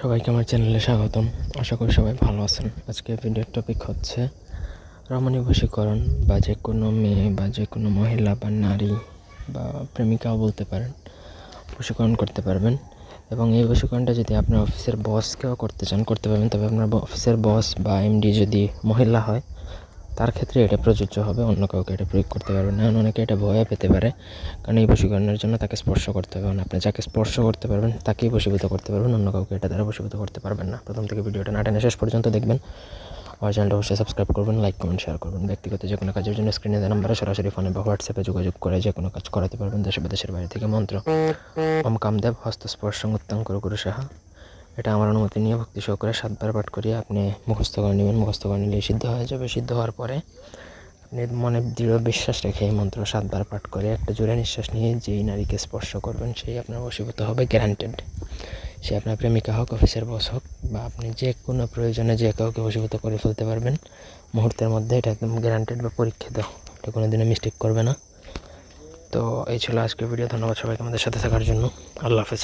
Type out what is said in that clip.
সবাইকে আমার চ্যানেলে স্বাগতম। আশা করি সবাই ভালো আছেন। আজকে ভিডিওর টপিক হচ্ছে রমণী বশীকরণ বা যে কোনো মেয়ে বা যে কোনো মহিলা বা নারী বা প্রেমিকাও বলতে পারেন, বশীকরণ করতে পারবেন। এবং এই বশীকরণটা যদি আপনার অফিসের বসকেও করতে চান, করতে পারবেন। তবে আপনার অফিসের বস বা এমডি যদি মহিলা হয় তার ক্ষেত্রে এটা প্রযোজ্য হবে, অন্য কাউকে এটা প্রয়োগ করতে পারবেন না। অনেকে এটা ভয় পেতে পারে। কারণ এই বশীকরণের জন্য তাকে স্পর্শ করতে হবে। মানে আপনি যাকে স্পর্শ করতে পারবেন, তাকেই বশীভূত করতে পারবেন। অন্য কাউকে এটা দ্বারা বশীভূত করতে পারবেন না। প্রথম থেকে ভিডিওটা না টেনে শেষ পর্যন্ত দেখবেন। আমার চ্যানেলটা অবশ্যই সাবস্ক্রাইব করবেন লাইক কমেন্ট শেয়ার করবেন। ব্যক্তিগত যে কোনো কাজের জন্য স্ক্রিনে দেওয়া নাম্বারে সরাসরি ফোনে বা হোয়াটসঅ্যাপে যোগাযোগ করে যে কোনো কাজ করাতে পারবেন। দেশে বিদেশের বাইরে থেকে মন্ত্র। ওম কামদেব হস্তস্পর্শং উত্তম করু গুরু সাহা। এটা আমার অনুমতি নিয়ে ভক্তি সহকারে সাতবার পাঠ করিয়ে আপনি মুখস্থ করে নেবেন, মুখস্থ করে নিলে সিদ্ধ হয়ে যাবে। সিদ্ধ হওয়ার পরে আপনি মনে দৃঢ় বিশ্বাস রেখে এই মন্ত্র সাতবার পাঠ করে একটা জোরে নিঃশ্বাস নিয়ে যেই নারীকে স্পর্শ করবেন, সেই আপনার বশীভূত হবে গ্যারান্টেড সে আপনার প্রেমিকা হোক অফিসের বস হোক, বা আপনি যে কোনো প্রয়োজনে যে কাউকে বশীভূত করে ফেলতে পারবেন, মুহূর্তের মধ্যে এটা একদম গ্যারান্টেড বা পরীক্ষিত। এটা কোনো দিনও মিস্টেক করবে না। তো এই ছিল আজকের ভিডিও ধন্যবাদ সবাইকে আমাদের সাথে থাকার জন্য। আল্লাহ হাফেজ।